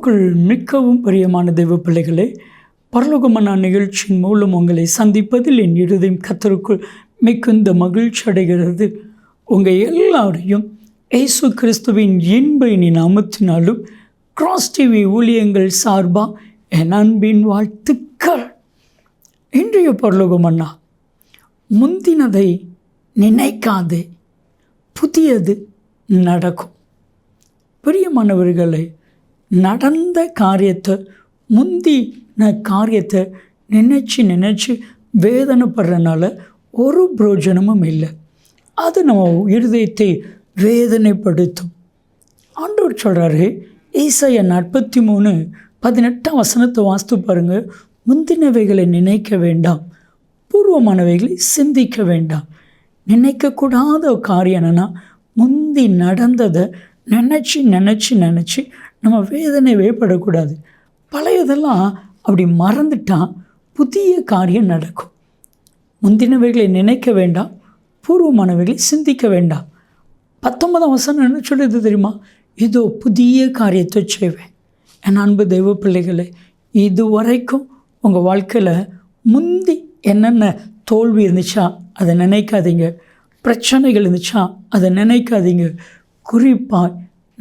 கிறிஸ்துவுக்குள் மிக்கவும் பிரியமான தெய்வ பிள்ளைகளே பரலோகமன்னா நிகழ்ச்சியின் மூலம் உங்களை சந்திப்பதில் என் இருதயம் கத்தருக்குள் மிகுந்த மகிழ்ச்சி அடைகிறது. உங்கள் எல்லாரையும் இயேசு கிறிஸ்துவின் இன்பையின் அமுத்தினாலும் கிராஸ் டிவி ஊழியங்கள் சார்பாக என் அன்பின் வாழ்த்துக்கள். இன்றைய பரலோகமன்னா முந்தினதை நினைக்காதே புதியது நடக்கும். பிரியமானவர்களே நடந்த காரியத்தை முந்தின காரியத்தை நினச்சி நினச்சி வேதனைப்படுறனால ஒரு பிரயோஜனமும் இல்லை. அது நம்ம இருதயத்தை வேதனைப்படுத்தும். ஆண்டவர் சொல்கிறாரு ஈசைய நாற்பத்தி மூணு பதினெட்டாம் வசனத்தை வாஸ்து பாருங்கள் முந்தினவைகளை நினைக்க வேண்டாம் பூர்வமானவைகளை சிந்திக்க வேண்டாம். நினைக்கக்கூடாத காரியம் என்னென்னா முந்தி நடந்ததை நினச்சி நினச்சி நினச்சி நம்ம வேதனை வேப்படக்கூடாது பழையதெல்லாம் அப்படி மறந்துட்டால் புதிய காரியம் நடக்கும். முந்தினவைகளை நினைக்க வேண்டாம். பூர்வமானவைகளை சிந்திக்க வேண்டாம். பத்தொன்பதாம் வசனம் என்ன சொல்லுது தெரியுமா? இதோ புதிய காரியத்தை செய்வேன். என் அன்பு தெய்வ பிள்ளைகளை இது வரைக்கும் உங்கள் வாழ்க்கையில் முந்தி என்னென்ன தோல்வி இருந்துச்சா அதை நினைக்காதீங்க. பிரச்சனைகள் இருந்துச்சா அதை நினைக்காதீங்க. குறிப்பாக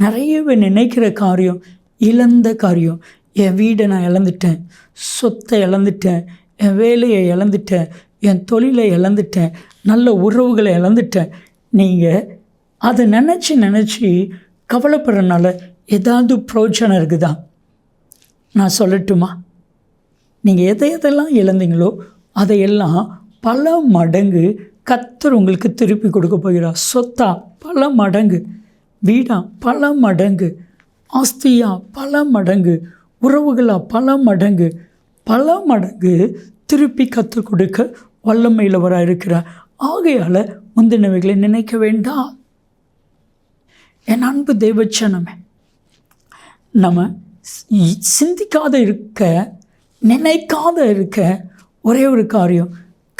நிறையவே நினைக்கிற காரியம் இழந்த காரியம். என் வீடை நான் இழந்துட்டேன் சொத்தை இழந்துட்டேன் என் வேலையை இழந்துட்டேன் என் தொழிலை இழந்துட்டேன் நல்ல உறவுகளை இழந்துட்டேன். நீங்கள் அதை நினச்சி நினச்சி கவலைப்படுறனால ஏதாவது பிரோஜனம் இருக்குதா? நான் சொல்லட்டுமா? நீங்கள் எதை எதெல்லாம் இழந்தீங்களோ அதையெல்லாம் பல மடங்கு கத்தர் உங்களுக்கு திருப்பி கொடுக்க போகிறார். சொத்தா பல மடங்கு. வீடா பல மடங்கு ஆஸ்தியா பல மடங்கு உறவுகளா பல மடங்கு பல மடங்கு திருப்பி கற்றுக் கொடுக்க வல்லமையிலவராக இருக்கிறார். ஆகையால் முந்தினவைகளை நினைக்க வேண்டாம். என் அன்பு தெய்வச்சனமே நம்ம சி- சிந்திக்காத இருக்க நினைக்காத இருக்க ஒரே ஒரு காரியம்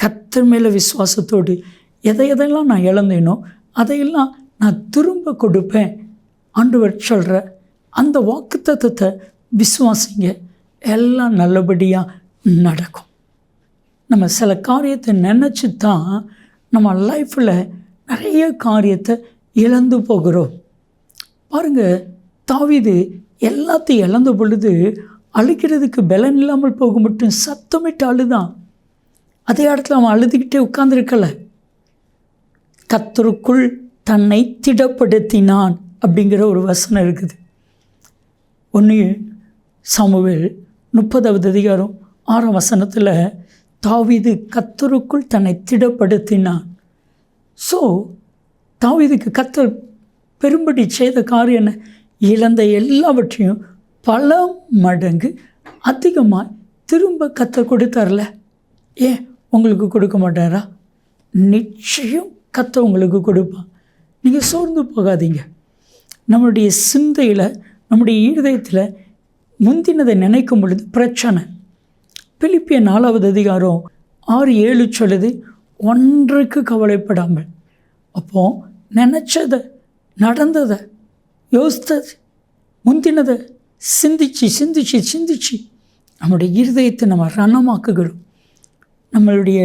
கத்தர் மேலே விசுவாசத்தோடு எதை எதையெல்லாம் நான் இழந்தேனோ அதையெல்லாம் நான் திரும்ப கொடுப்பேன். ஆண்டவர் சொல்கிற அந்த வாக்குத்தத்தத்தை விசுவாசிங்க. எல்லாம் நல்லபடியாக நடக்கும். நம்ம சில காரியத்தை நினச்சி தான் நம்ம லைஃப்பில் நிறைய காரியத்தை இழந்து போகிறோம். பாருங்கள் தாவிது எல்லாத்தையும் இழந்த பொழுது அழுகிறதுக்கு பலன் இல்லாமல் போக மட்டும் சத்தமிட்டு அழுதான். அதே இடத்துல அவன் அழுதுகிட்டே உட்காந்துருக்கலை கத்தருக்குள் தன்னை திடப்படுத்தினான் அப்படிங்கிற ஒரு வசனம் இருக்குது. ஒன்று சமுவேல் முப்பதாவது அதிகாரம் ஆறாம் வசனத்தில் தாவிது கத்தருக்குள் தன்னை திடப்படுத்தினான். ஸோ தாவிதுக்கு கத்தர் பெரும்படி செய்த காரியம் என்ன? இழந்த எல்லாவற்றையும் பல மடங்கு அதிகமாக திரும்ப கத்தர் கொடுத்தார்ல. ஏன்? உங்களுக்கு கொடுக்க மாட்டாரா? நிச்சயம் கத்த உங்களுக்கு கொடுப்பான் நீங்கள் சோர்ந்து போகாதீங்க. நம்மளுடைய சிந்தையில் நம்முடைய இருதயத்தில் முந்தினதை நினைக்கும் பொழுது பிரச்சனை. பிலிப்பிய நாலாவது அதிகாரம் ஆறு ஏழு சொல்லுது ஒன்றுக்கு கவலைப்படாமல். அப்போது நினச்சதை நடந்ததை யோசித்தது முந்தினதை சிந்திச்சு சிந்திச்சு சிந்திச்சு நம்முடைய இருதயத்தை நம்ம ரணமாக்குகிறோம். நம்மளுடைய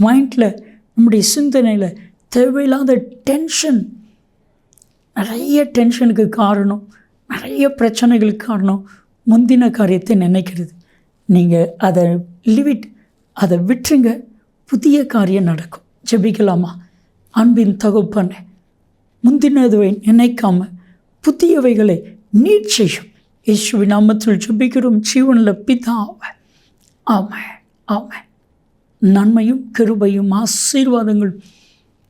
மைண்டில் நம்முடைய சிந்தனையில் தேவையில்லாத டென்ஷன் நிறைய டென்ஷனுக்கு காரணம் நிறைய பிரச்சனைகளுக்கு காரணம் முந்தின காரியத்தை நினைக்கிறது. நீங்கள் அதை லிவிட் அதை விட்டுருங்க. புதிய காரியம் நடக்கும். ஜெபிக்கலாமா? அன்பின் தகுப்பனை முந்தினதுவை நினைக்காம புதியவைகளை நீட் செய்யும். இயேசுவின் நாமத்தில் ஜெபிக்கிறோம். ஜீவனில் பிதாவை ஆமாம் ஆமாம் நன்மையும் கிருபையும் ஆசீர்வாதங்களும்